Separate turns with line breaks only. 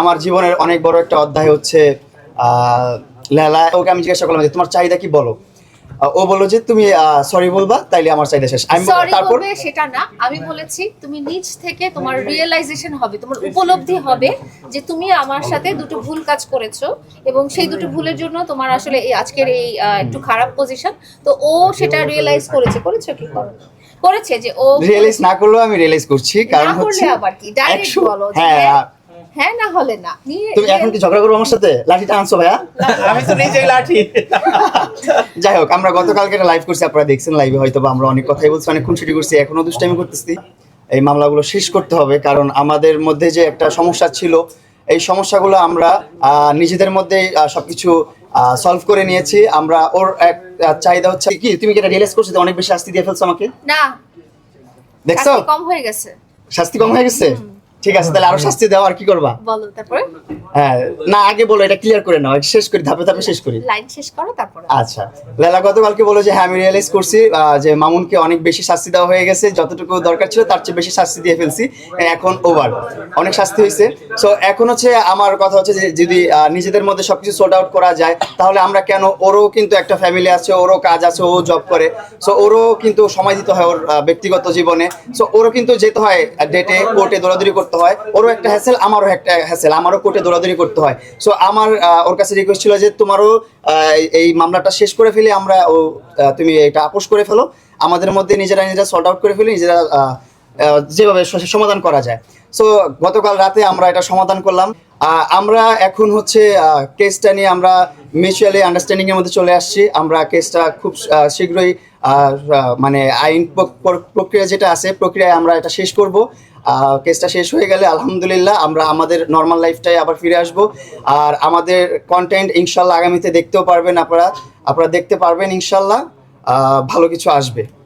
আমার জীবনের অনেক বড় একটা অধ্যায় হচ্ছে লেলা ওকে আমি জিজ্ঞাসা করলাম যে তোমার চাহিদা কি? বলো। ও বলল যে তুমি সরি বলবা তাইলে আমার চাহিদা শেষ। আমি তারপর?
সেটা না। আমি বলেছি তুমি নিজ থেকে তোমার রিয়েলাইজেশন হবে তোমার উপলব্ধি হবে যে তুমি আমার সাথে দুটো ভুল কাজ করেছ এবং সেই দুটো ভুলের জন্য তোমার আসলে এই আজকের এই একটু খারাপ পজিশন তো ও সেটা রিয়েলাইজ করেছে। করেছ কি? করো করেছে যে ও
রিয়েলাইজ না করলেও আমি রিয়েলাইজ করছি কারণ হচ্ছে
আবার কি? ডাইরেক্ট বলো যে
হ্যাঁ
হ্যাঁ, না হলে না।
তুমি এখন কি ঝগড়া করব আমার সাথে? লাঠিটা আনছো ভাইয়া?
আমি তো নিজেই লাঠি।
যাই হোক আমরা গতকালকে লাইভ করছি আপনারা দেখছেন লাইভে হয়তো আমরা অনেক কথাই বলছি অনেক খুনসুটি করছি এখনও দুষ্টামি করতেছি। এই মামলাগুলো শেষ করতে হবে কারণ আমাদের মধ্যে যে একটা সমস্যা ছিল এই সমস্যাগুলো আমরা আহ, নিজেদের মধ্যে সবকিছু সলভ করে নিয়েছি। আমরা ওর এক চাহিদা হচ্ছে কি তুমি কি এটা রিয়েলাইজ করছ অনেক বেশি শাস্তি দিয়ে ফেলছো আমাকে?
না
দেখছ?
কম হয়ে গেছে।
শাস্তি কম হয়ে গেছে? ঠিক আছে তাহলে আরও শাস্তি দাও আর কি করবা?
বলো তারপরে?
হ্যাঁ না আগে বলো এটা ক্লিয়ার করে নাও শেষ করি ধাপে ধাপে শেষ করি।
লাইন শেষ করো তারপরে।
আচ্ছা লেলা গতকালকে বলো যে হ্যাঁ আমি রিয়েলাইজ করছি যে মামুনকে অনেক বেশি শাস্তি দেওয়া হয়ে গেছে যতটুকু দরকার ছিল তার চেয়ে বেশি শাস্তি দিয়ে ফেলছি এখন ওভার অনেক শাস্তি হয়েছে। সো এখন হচ্ছে আমার কথা হচ্ছে যে যদি নিজেদের মধ্যে সবকিছু সোর্ট আউট করা যায় তাহলে আমরা কেন ওরও কিন্তু একটা ফ্যামিলি আছে ওরও কাজ আছে ও জব করে। সো ওরও কিন্তু সময় দিতে হয় ওর ব্যক্তিগত জীবনে। সো ওরও কিন্তু যেতে হয় ডেটে কোর্টে দৌড়াদৌড়ি করতে হয়, ওরও একটা হ্যাসেল আমারও একটা হ্যাসেল আমারও কোর্টে দৌড়াদৌড়ি করতে হয়। সো আমার ওর কাছে রিকোয়েস্ট ছিল যে তোমারও এই মামলাটা শেষ করে ফেলে, আমরা ও তুমি এটা আপোষ করে ফেলো। আমাদের মধ্যে নিজেরা নিজেরা সর্ট আউট করে ফেলি, নিজেরা যেভাবে সমাধান করা যায়। সো গতকাল রাতে আমরা এটা সমাধান করলাম। আমরা এখন হচ্ছে কেসটা নিয়ে আমরা মিউচুয়ালি আন্ডারস্ট্যান্ডিং এর মধ্যে চলে আসছি। আমরা কেসটা খুব শীঘ্রই মানে আইন প্রক- প্রক- প্রক্রিয়া যেটা আছে, প্রক্রিয়ায় আমরা এটা শেষ করব। কেসটা শেষ হয়ে গেলে আলহামদুলিল্লাহ আমরা আমাদের নর্মাল লাইফটাই আবার ফিরে আসব। আর আমাদের কন্টেন্ট ইনশাল্লাহ আগামীতে দেখতেও পারবেন আপনারা। আপনারা দেখতে পারবেন ইনশাল্লাহ। ভালো কিছু আসবে।